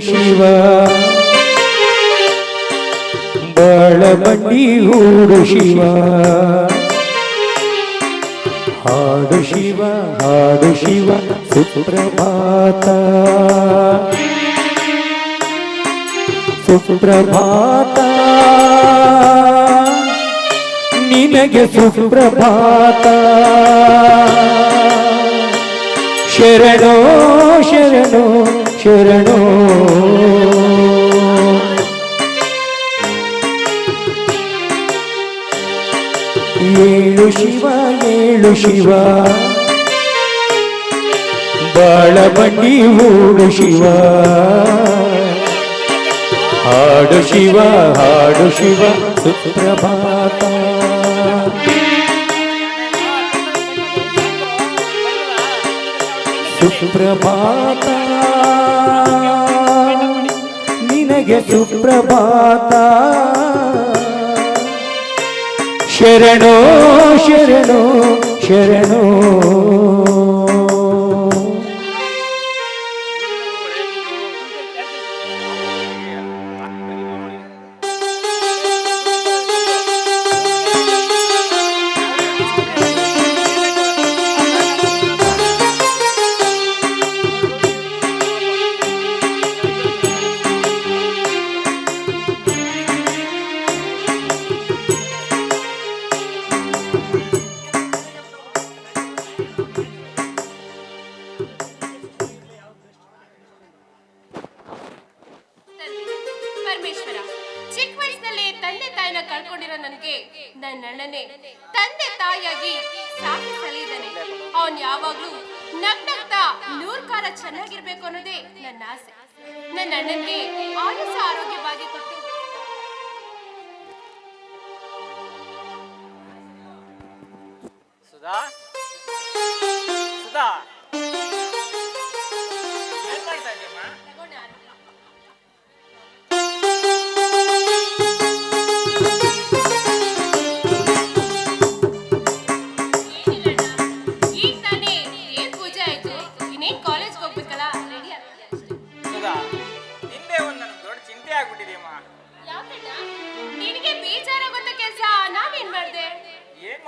ಶಿವ. ಬಳಬಂಡಿ ಹೂಡು ಶಿವ. ಹಾಡು ಶಿವ ಹಾಡು ಶಿವ ಸುಪ್ರಭಾತ. ಸುಪ್ರಭಾತ. ನಿನಗೆ ಸುಪ್ರಭಾತ. ಶರಣೋ ಶರಣೋ. ಶರಣೋ ಏಳು ಶಿವ ಏಳು ಶಿವ ಬಾಳಬಂಡಿ ಹೂಡು ಶಿವ ಹಾಡು ಶಿವ ಹಾಡು ಶಿವ ಸುಪ್ರಭಾತ ಸುಪ್ರಭಾತ ನಿನಗೆ ಸುಪ್ರಭಾತ. ಶರಣೋ ಶರಣೋ ಶರಣೋ. ತಂದೆ ಕಳ್ಕೊಂಡಿರೋ ನನಗೆ ನನ್ನ ಅಣ್ಣನೇ, ತಂದೆ ತಾಯಿಯಾಗಿ ಸಾಕಿ ಸಲಿದ್ದಾನೆ ಅವನ್ ಯಾವಾಗ್ಲೂ ನಗ್ನಗ್ತಾ ನೂರ್ ಕಾಲ ಚೆನ್ನಾಗಿರ್ಬೇಕು ಅನ್ನೋದೇ ನನ್ನ ಆಸೆ. ನನ್ನ ಅಣ್ಣನಿಗೆ ಆಯುಸ ಆರೋಗ್ಯವಾಗಿ ಕೊಟ್ಟು. ಸುಧಾ?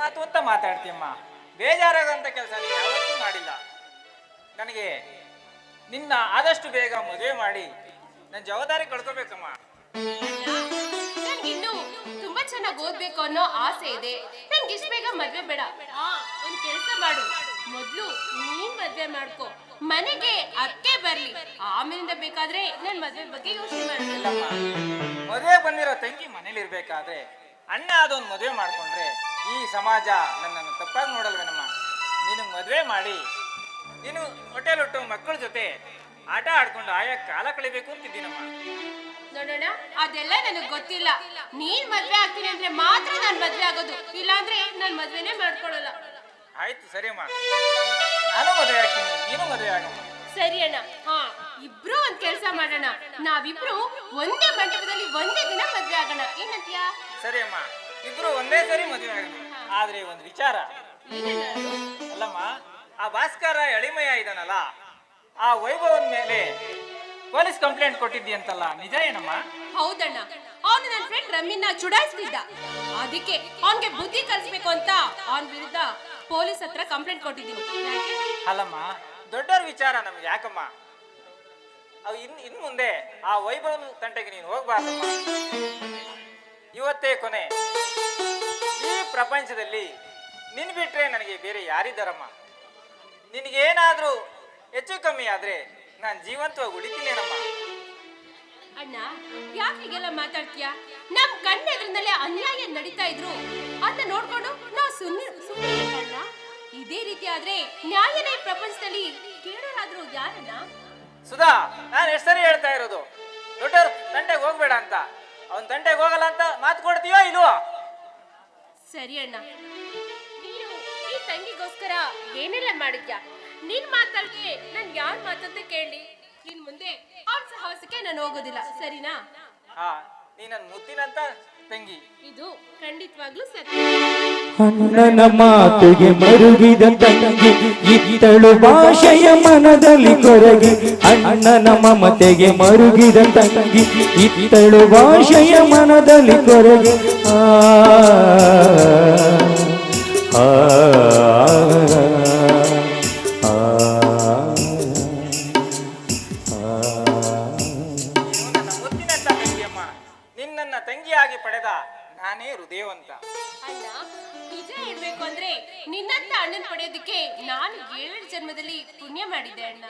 ಮಾತು ಅಂತ ಮಾತಾಡ್ತೀಯಮ್ಮ. ಬೇಜಾರಾಗಂತ ಕೆಲಸ ನೀನು ಯಾವತ್ತೂ ಮಾಡಿಲ್ಲ. ನನಗೆ ನಿನ್ನ ಆದಷ್ಟು ಬೇಗ ಮದುವೆ ಮಾಡಿ ನನ್ನ ಜವಾಬ್ದಾರಿ ಕಳ್ಕೋಬೇಕಮ್ಮ. ಇನ್ನು ತುಂಬಾ ಚೆನ್ನಾಗಿ ಓದ್ಬೇಕು ಅನ್ನೋ ಆಸೆ ಇದೆ. ನನ್ಗೆ ಇಷ್ಟ ಬೇಗ ಮದ್ವೆ ಬೇಡ. ಆ ಒಂದ್ ಕೆಲಸ ಮಾಡು. ಮೊದ್ಲು ನೀನ್ ಮದ್ವೆ ಮಾಡ್ಕೊ. ಮನೆಗೆ ಅಕ್ಕೆ ಬರ್ಲಿ. ಆಮೇಲಿಂದ ಬೇಕಾದ್ರೆ ನನ್ ಮದ್ವೆ ಬಗ್ಗೆ ಯೋಚನೆ ಮಾಡಲ್ಲ ಮದುವೆ ಬಂದಿರೋ ತಂಗಿ ಮನೇಲಿ ಇರ್ಬೇಕಾದ್ರೆ ಅಣ್ಣ ಅದೊಂದು ಮದುವೆ ಮಾಡ್ಕೊಂಡ್ರೆ ಈ ಸಮಾಜ ನನ್ನನ್ನು ತಪ್ಪಾಗಿ ನೋಡಲ್ವೇನಮ್ಮ ನೀನು ಮದುವೆ ಮಾಡಿ ನೀನು ಹೊಟ್ಟೆಲೊಟ್ಟು ಮಕ್ಕಳ ಜೊತೆ ಆಟ ಆಡ್ಕೊಂಡು ಆಯಾ ಕಾಲ ಕಳಿಬೇಕು ಅಂತಿದ್ದೀನಮ್ಮ. ನೋಡೋಣ ಅದೆಲ್ಲ ನನಗೆ ಗೊತ್ತಿಲ್ಲ. ನೀನ್ ಮದ್ವೆ ಆಗ್ತೀನಿ ಅಂದ್ರೆ ಮಾತ್ರ ನಾನ್ ಮದ್ವೆ ಆಗೋದು. ಇಲ್ಲಾಂದ್ರೆ ನಾನ್ ಮದ್ವೆನೇ ಮಾಡ್ಕೊಳಲ್ಲ ಆಯ್ತು ಸರಿಮ್ಮ ನಾನು ಮದುವೆ ಆಗ್ತೀನಿ ನೀನು ಮದುವೆ ಆಗಮ್ಮ ಸರಿ ಅಣ್ಣ. ಹಾ ಇಬ್ರು ಒಂದ್ ಕೆಲ್ಸ ಮಾಡೋಣ. ನಾವಿಬ್ರು ಒಂದೇ ಮಂಟಪದಲ್ಲಿ ಒಂದೇ ದಿನ ಮದ್ವೆ ಆಗೋಣ. ಏನಂತೀಯಾ? ಸರಿ ಅಮ್ಮ ಇಬ್ರು ಒಂದೇ ಸರಿ ಮದುವೆ ಆಗೋಣ ಆದ್ರೆ ಒಂದು ವಿಚಾರ. ಅಲ್ಲಮ್ಮ ಆ ಭಾಸ್ಕರ ಎಳಿಮಯ ಇದಾನಲ್ಲ ಆ ವೈಭವನ ಮೇಲೆ ಪೊಲೀಸ್ ಕಂಪ್ಲೇಂಟ್ ಕೊಟ್ಟಿದ್ದೀಯಂತಲ್ಲ ನಿಜ ಏನಮ್ಮ? ಹೌದಣ್ಣ. ಅವನು ನನ್ನ ಫ್ರೆಂಡ್ ರಮ್ಮಿನ ಚುಡಾಯಿಸ್ತಿದ್ದ. ಅದಕ್ಕೆ ಅವನಿಗೆ ಬುದ್ಧಿ ಕಲಿಸ್ಬೇಕು ಅಂತ ಅವನ ವಿರುದ್ಧ ಪೊಲೀಸ್ ಹತ್ರ ಕಂಪ್ಲೇಂಟ್ ಕೊಟ್ಟಿದ್ದೀನಿ. ಅಲ್ಲಮ್ಮ ದೊಡ್ಡವ್ರ ವಿಚಾರ ನಮ್ಗೆ ಯಾಕಮ್ಮ? ಅವು ಇನ್ ಇನ್ ಮುಂದೆ ಆ ವೈಭವನ ತಂಟೆಗೆ ನೀನು ಹೋಗ್ಬಾರ್ದಮ್ಮ. ಇವತ್ತೇ ಕೊನೆ. ಈ ಪ್ರಪಂಚದಲ್ಲಿ ನಿನ್ ಬಿಟ್ರೆ ನನಗೆ ಬೇರೆ ಯಾರಿದ್ದಾರಮ್ಮ? ನಿನಗೇನಾದ್ರೂ ಹೆಚ್ಚು ಕಮ್ಮಿ ಆದ್ರೆ ನಾನು ಜೀವಂತವಾಗಿ ಉಳಿತೀನೇನಮ್ಮ? ಅಣ್ಣ ಯಾಕೆ ಹೀಗೆಲ್ಲ ಮಾತಾಡ್ತೀಯ? ನಮ್ ಕಣ್ಣೆದ್ರಿಂದಲೇ ಅನ್ಯಾಯ ನಡೀತಾ ಇದ್ರು. ಅದನ್ನ ನೋಡ್ಕೊಂಡು ನಾವು ಸುಮ್ಮನೆ ಸುಮ್ಮನೆ ಅಣ್ಣ? ಇದೇ ರೀತಿ ಆದ್ರೆ ನ್ಯಾಯನೇ ಪ್ರಪಂಚದಲ್ಲಿ ಕೇಳೋರಾದ್ರೂ ಯಾರನ್ನ ಸುಧಾ ನಾನು ಎಷ್ಟು ಸರಿ ಹೇಳ್ತಾ ಇರೋದು. ದೊಡ್ಡ ತಂಟೆಗೆ ಹೋಗ್ಬೇಡ ಅಂತ. ಅವನ್ ತಂಟೆಗೆ ಹೋಗಲ್ಲ ಅಂತ ಮಾತು ಕೊಡ್ತೀಯೋ ಇಲ್ವೋ? ಸರಿ ಅಣ್ಣ. ನೀನು ಈ ತಂಗಿಗೋಸ್ಕರ ಏನೆಲ್ಲ ಮಾಡಿದ್ಯಾ? ನಿನ್ ಮಾತಾಡ್ಗೆ ನನ್ ಯಾರ್ ಮಾತಂತ ಕೇಳಿ. ನಿನ್ ಮುಂದೆ ಅವ್ರ ಸಹವಾಸಕ್ಕೆ ನಾನು ಹೋಗೋದಿಲ್ಲ. ಸರಿನಾ? ಹಾ ನೀ ಮುತ್ತಿನಂತ ತಂಗಿ. ಇದು ಖಂಡಿತವಾಗ್ಲೂ ಸತ್ಯ. ಅಣ್ಣನ ಮಾತಿಗೆ ಮರುಗಿದ ತಂಗಿ ಇತ್ತಳು ಭಾಷೆಯ ಮನದಲ್ಲಿ ಕೊರಗಿ ಅಣ್ಣನ ಮಮತೆಗೆ ಮರುಗಿದ ತಂಗಿ ಇತ್ತಳು ಭಾಷೆಯ ಮನದಲ್ಲಿ ಕೊರಗಿ. ಆ ಆ, ಆ, ಹೃದಯವಂತ ಅಣ್ಣ ನಿಜ ಹೇಳ್ಬೇಕು ಅಂದ್ರೆ ನಿನ್ನಂತ ಅಣ್ಣನ್ ಪಡೆಯೋದಕ್ಕೆ ನಾನು ಏಳು ಜನ್ಮದಲ್ಲಿ ಪುಣ್ಯ ಮಾಡಿದ್ದೆ ಅಣ್ಣ.